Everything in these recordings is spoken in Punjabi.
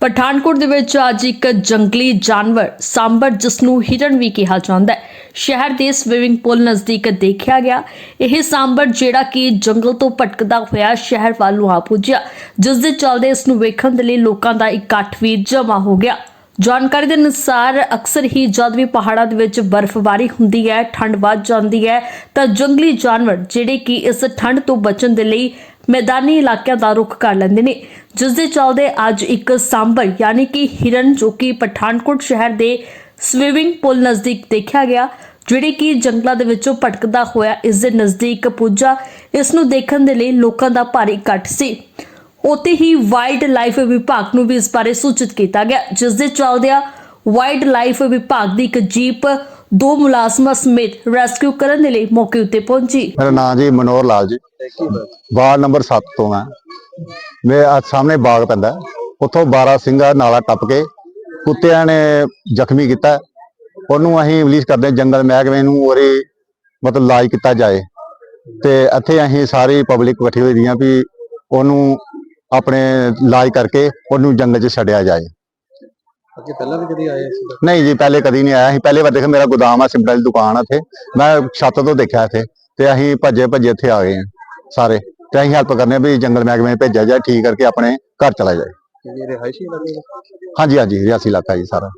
ਪਠਾਨਕੋਟ ਦੇ ਵਿੱਚ ਅੱਜ ਇੱਕ ਜੰਗਲੀ ਜਾਨਵਰ ਸਾਂਬਰ, ਜਿਸ ਨੂੰ ਹਿਰਨ ਵੀ ਕਿਹਾ ਜਾਂਦਾ ਹੈ। ਸ਼ਹਿਰ ਦੇ ਸਵਿਮਿੰਗ ਪੂਲ ਨਜ਼ਦੀਕ ਦੇਖਿਆ ਗਿਆ। ਇਹ ਸਾਂਬਰ ਜਿਹੜਾ ਕਿ ਜੰਗਲ ਤੋਂ ਭਟਕਦਾ ਹੋਇਆ ਸ਼ਹਿਰ ਵੱਲ ਨੂੰ ਆ ਪੁੱਜਿਆ, ਜਿਸ ਦੇ ਚੱਲਦੇ ਇਸ ਨੂੰ ਵੇਖਣ ਦੇ ਲਈ ਲੋਕਾਂ ਦਾ ਇਕੱਠ ਵੀ ਜਮ੍ਹਾਂ ਹੋ ਗਿਆ। ਜਾਣਕਾਰੀ ਦੇ ਅਨੁਸਾਰ ਅਕਸਰ ਹੀ ਜਦ ਵੀ ਪਹਾੜਾਂ ਦੇ ਵਿੱਚ ਬਰਫ਼ਬਾਰੀ ਹੁੰਦੀ ਹੈ, ਠੰਡ ਵੱਧ ਜਾਂਦੀ ਹੈ, ਤਾਂ ਜੰਗਲੀ ਜਾਨਵਰ ਜਿਹੜੇ ਕਿ ਇਸ ਠੰਡ ਤੋਂ ਬਚਣ ਦੇ ਲਈ ਮੈਦਾਨੀ ਇਲਾਕਿਆਂ ਦਾ ਰੁਖ ਕਰ ਲੈਂਦੇ ਨੇ। ਜਿਸ ਦੇ ਚੱਲਦੇ ਅੱਜ ਇੱਕ ਸਾਂਬਰ ਯਾਨੀ ਕਿ ਹਿਰਨ ਜੋ ਕਿ ਪਠਾਨਕੋਟ ਸ਼ਹਿਰ ਦੇ ਸਵਿਮਿੰਗ ਪੂਲ ਨਜ਼ਦੀਕ ਦੇਖਿਆ ਗਿਆ, ਜਿਹੜੇ ਕਿ ਜੰਗਲਾਂ ਦੇ ਵਿੱਚੋਂ ਭਟਕਦਾ ਹੋਇਆ ਇਸ ਦੇ ਨਜ਼ਦੀਕ ਪੁੱਜਾ। ਇਸ ਨੂੰ ਦੇਖਣ ਦੇ ਲਈ ਲੋਕਾਂ ਦਾ ਭਾਰੀ ਇਕੱਠ ਸੀ। ਉੱਥੇ ਹੀ ਵਾਈਲਡ ਲਾਈਫ ਵਿਭਾਗ ਨੂੰ ਵੀ ਇਸ ਬਾਰੇ ਸੂਚਿਤ ਕੀਤਾ ਗਿਆ, ਜਿਸ ਦੇ ਚੱਲਦਿਆਂ ਵਾਈਲਡ ਲਾਈਫ ਵਿਭਾਗ ਦੀ ਇੱਕ ਜੀਪ ਦੋ ਮੁਲਾਜ਼ਮਾਂ ਸਮੇਤ ਰੈਸਕਿਊ ਕਰਨ ਦੇ ਲਈ ਮੌਕੇ ਉੱਤੇ ਪਹੁੰਚੀ। ਮੇਰਾ ਨਾਮ ਜੀ ਮਨੋਹਰ ਲਾਲ ਜੀ। ਵਾਰਡ ਨੰਬਰ 7 ਤੋਂ ਮੈਂ। ਆ ਸਾਹਮਣੇ ਬਾਗ ਪੈਂਦਾ ਉੱਥੋਂ 12 ਸਿੰਘਾ ਨਾਲਾ ਟੱਪ ਕੇ ਕੁੱਤਿਆਂ ਨੇ ਜ਼ਖਮੀ ਕੀਤਾ ਉਹਨੂੰ ਅਸੀਂ ਰਿਲੀਜ਼ ਕਰਦੇ ਜੰਗਲ ਮਹਿਕਮੇ ਨੂੰ ਉਹਦੀ ਮਤਲਬ ਇਲਾਜ ਕੀਤਾ ਜਾਏ। ਤੇ ਇੱਥੇ ਅਸੀਂ ਸਾਰੀ ਪਬਲਿਕ ਇਕੱਠੀ ਹੋਈ ਦੀਆਂ ਵੀ ਉਹਨੂੰ ਆਪਣੇ ਇਲਾਜ ਕਰਕੇ ਉਹਨੂੰ ਜੰਗਲ 'ਚ ਛੱਡਿਆ ਜਾਏ। ਅੱਗੇ ਪਹਿਲਾਂ ਵੀ ਕਦੀ ਆਏ ਸੀ ਨਹੀਂ ਜੀ ਪਹਿਲੇ ਕਦੀ ਨਹੀਂ ਆਇਆ ਅਸੀਂ ਪਹਿਲੇ ਵਾਰ ਦੇਖਿਆ ਮੇਰਾ ਗੋਦਾਮ ਆ ਸਿੰਪਲ ਦੁਕਾਨ ਆ ਇੱਥੇ। ਮੈਂ ਛੱਤ ਤੋਂ ਦੇਖਿਆ ਇੱਥੇ ਤੇ ਅਸੀਂ ਭੱਜੇ ਭੱਜੇ ਇੱਥੇ ਆ ਗਏ ਹਾਂ ਸਾਰੇ ਤੇ ਅਸੀਂ ਹੈਲਪ ਕਰਨੇ ਆ ਵੀ ਜੰਗਲ ਮਹਿਕਮੇ ਭੇਜਿਆ ਜਾਏ ਠੀਕ ਕਰਕੇ ਆਪਣੇ ਘਰ ਚਲਾ ਜਾਏ। ਹਾਂਜੀ ਹਾਂਜੀ ਰਿਆਸੀ ਇਲਾਕਾ ਜੀ ਸਾਰਾ।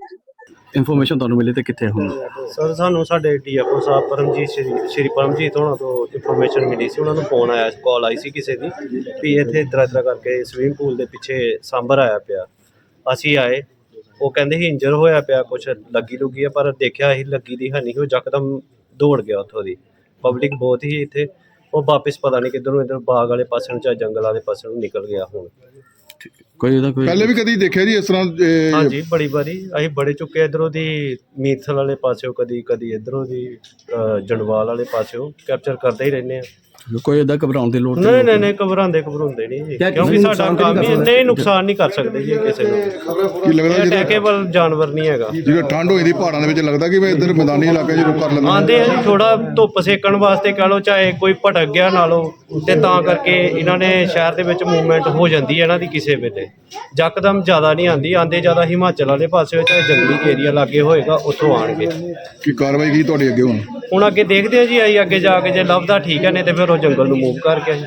ਇਨਫੋਰਮੇਸ਼ਨ ਤੁਹਾਨੂੰ ਮਿਲੀ ਤੇ ਕਿੱਥੇ ਹੁਣ? ਸਰ, ਸਾਨੂੰ ਸਾਡੇ ਡੀਐਫਓ ਸਾਹਿਬ ਪਰਮਜੀਤ ਸ਼੍ਰੀ ਸ਼੍ਰੀ ਪਰਮਜੀਤ ਹੋਣਾ ਤੋਂ ਇਨਫੋਰਮੇਸ਼ਨ ਮਿਲੀ ਸੀ। ਉਹਨਾਂ ਨੂੰ ਫੋਨ ਆਇਆ ਕਾਲ ਆਈ ਸੀ ਕਿਸੇ ਦੀ ਵੀ ਇੱਥੇ ਇਤਰਾ ਇਤਰਾ ਕਰਕੇ ਸਵਿਮਿੰਗ ਪੂਲ ਦੇ ਪਿੱਛੇ ਸਾਂਭਰ ਆਇਆ ਪਿਆ। ਅਸੀਂ ਆਏ, ਉਹ ਕਹਿੰਦੇ ਸੀ ਇੰਜਰ ਹੋਇਆ ਪਿਆ, ਕੁਛ ਲੱਗੀ ਲੁੱਗੀ ਆ, ਪਰ ਦੇਖਿਆ ਅਸੀਂ ਲੱਗੀ ਦੀ ਹੈ ਨਹੀਂ ਉਹ ਯਕਦਮ ਦੌੜ ਗਿਆ ਉੱਥੋਂ ਦੀ। ਪਬਲਿਕ ਬਹੁਤ ਹੀ ਇੱਥੇ, ਉਹ ਵਾਪਸ ਪਤਾ ਨਹੀਂ ਕਿੱਧਰ ਨੂੰ ਇੱਧਰ ਬਾਗ ਵਾਲੇ ਪਾਸੇ ਨੂੰ ਜਾਂ ਜੰਗਲ ਵਾਲੇ ਪਾਸੇ ਨੂੰ ਨਿਕਲ ਗਿਆ ਹੁਣ। ਕੋਈ ਉਹਦਾ ਕੋਈ ਪਹਿਲੇ ਵੀ ਕਦੀ ਦੇਖਿਆ ਜੀ ਇਸ ਤਰ੍ਹਾਂ ਇਹ ਹਾਂਜੀ ਬੜੀ ਵਾਰੀ। ਅਸੀਂ ਬੜੇ ਚੁੱਕੇ ਇਧਰੋਂ ਦੀ ਮੀਥਲ ਵਾਲੇ ਪਾਸਿਓ ਕਦੀ ਕਦੀ ਇਧਰੋਂ ਦੀ ਅਹ, ਜੰਡਵਾਲ ਵਾਲੇ ਪਾਸਿਓ। ਕੈਪਚਰ ਕਰਦੇ ਹੀ ਰਹਿੰਦੇ ਆ। ਕੋਈ ਉਹਦਾ ਘਬਰਾਉਣ ਦੀ ਲੋੜ ਨਹੀਂ ਨਹੀਂ ਨਹੀਂ ਘਬਰਾਉਂਦੇ ਘਬਰਾਉਂਦੇ ਨਹੀਂ ਜੀ। ਕਿਆ ਕਿਉਂਕਿ ਕਿਸੇ ਨੂੰ ਸਾਡਾ ਨੁਕਸਾਨ ਕੰਮ ਹੀ ਨਹੀਂ ਨੁਕਸਾਨ ਨਹੀਂ ਕਰ ਸਕਦੇ ਜੀ ਕਿਸੇ ਨੂੰ। ਕੀ ਲੱਗਦਾ ਇਹ ਜਿਹੜਾ ਅਟੈਕੇਬਲ ਜਾਨਵਰ ਨਹੀਂ ਹੈਗਾ। ਜਿਹੜਾ ਠੰਡ ਹੋਈ ਦੀ ਪਹਾੜਾਂ ਦੇ ਵਿੱਚ ਲੱਗਦਾ ਕਿ ਮੈਂ ਇੱਧਰ ਮੈਦਾਨੀ ਇਲਾਕੇ ਰੁਕ ਕਰ ਲੈਂਦਾ ਆਂਦੇ ਆ ਜੀ ਥੋੜਾ ਧੁੱਪ ਸੇਕਣ ਵਾਸਤੇ ਕਹ ਲਓ ਚਾਹੇ ਕੋਈ ਭਟਕ ਗਿਆ ਨਾਲੋਂ ਤੇ ਤਾਂ ਕਰਕੇ ਇਹਨਾਂ ਨੇ ਸ਼ਹਿਰ ਦੇ ਵਿੱਚ ਮੂਵਮੈਂਟ ਹੋ ਜਾਂਦੀ ਹੈ ਇਹਨਾਂ ਦੀ ਕਿਸੇ ਵੇਲੇ ਯਕਦਮ ਜ਼ਿਆਦਾ ਨਹੀਂ ਆਂਦੀ ਆਂਦੇ ਜ਼ਿਆਦਾ ਹਿਮਾਚਲ ਵਾਲੇ ਪਾਸੇ ਚਾਹੇ ਜੰਗਲੀ ਏਰੀਆ ਲਾਗੇ ਹੋਏਗਾ ਉੱਥੋਂ ਆਣਗੇ ਕੀ ਕਾਰਵਾਈ ਕੀ ਤੁਹਾਡੀ ਅੱਗੇ ਹੁਣ? ਹੁਣ ਅੱਗੇ ਦੇਖਦੇ ਆ ਜੀ ਆਈ ਅੱਗੇ ਜਾ ਕੇ ਜੇ ਲੱਭਦਾ ਠੀਕ ਹੈ ਨਹੀਂ ਤੇ ਫਿਰ ਉਹ ਜੰਗਲ ਨੂੰ ਮੂਵ ਕਰਕੇ ਆਈ